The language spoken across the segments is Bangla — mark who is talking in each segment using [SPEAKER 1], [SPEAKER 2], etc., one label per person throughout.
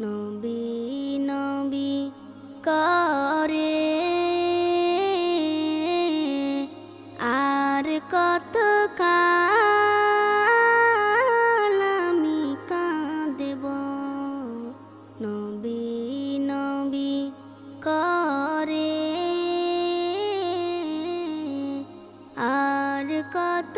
[SPEAKER 1] নবী নবী করে। আর কত আমি কাঁদেব। নবী নবী করে। আর কত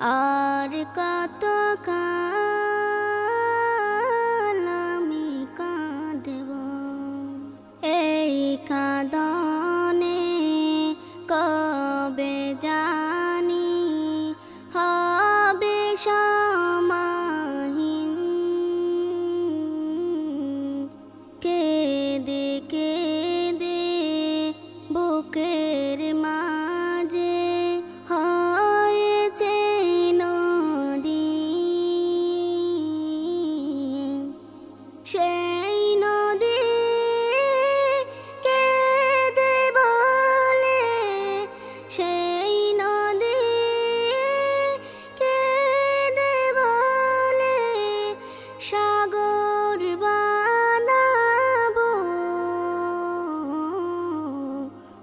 [SPEAKER 1] আর কত কাল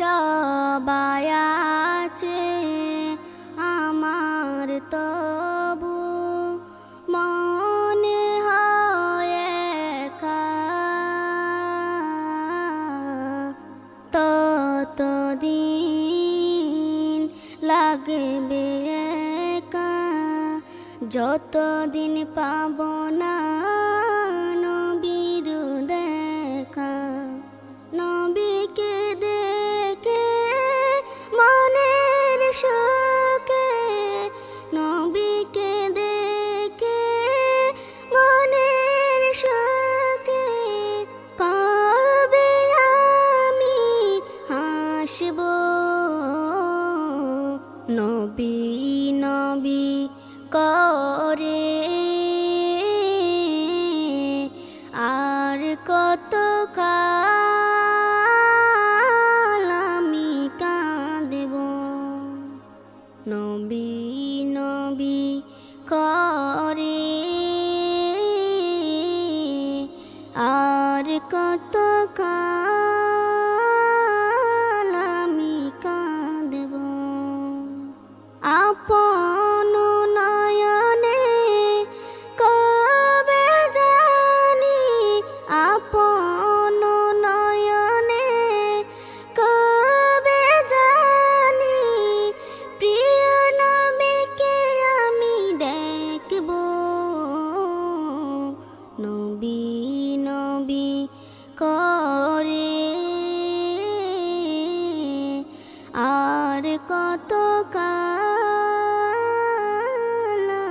[SPEAKER 1] সবাই আছে আমার তবু মনে হয় ততদিন লাগবে একা যতদিন পাব না করে। আর কত আমি কাঁদব। নবী নবী করে। আর কত আমি কাঁদব। আপন আর কত কাল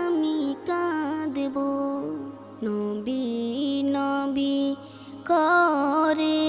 [SPEAKER 1] আমি কাঁদব? নবী নবী করে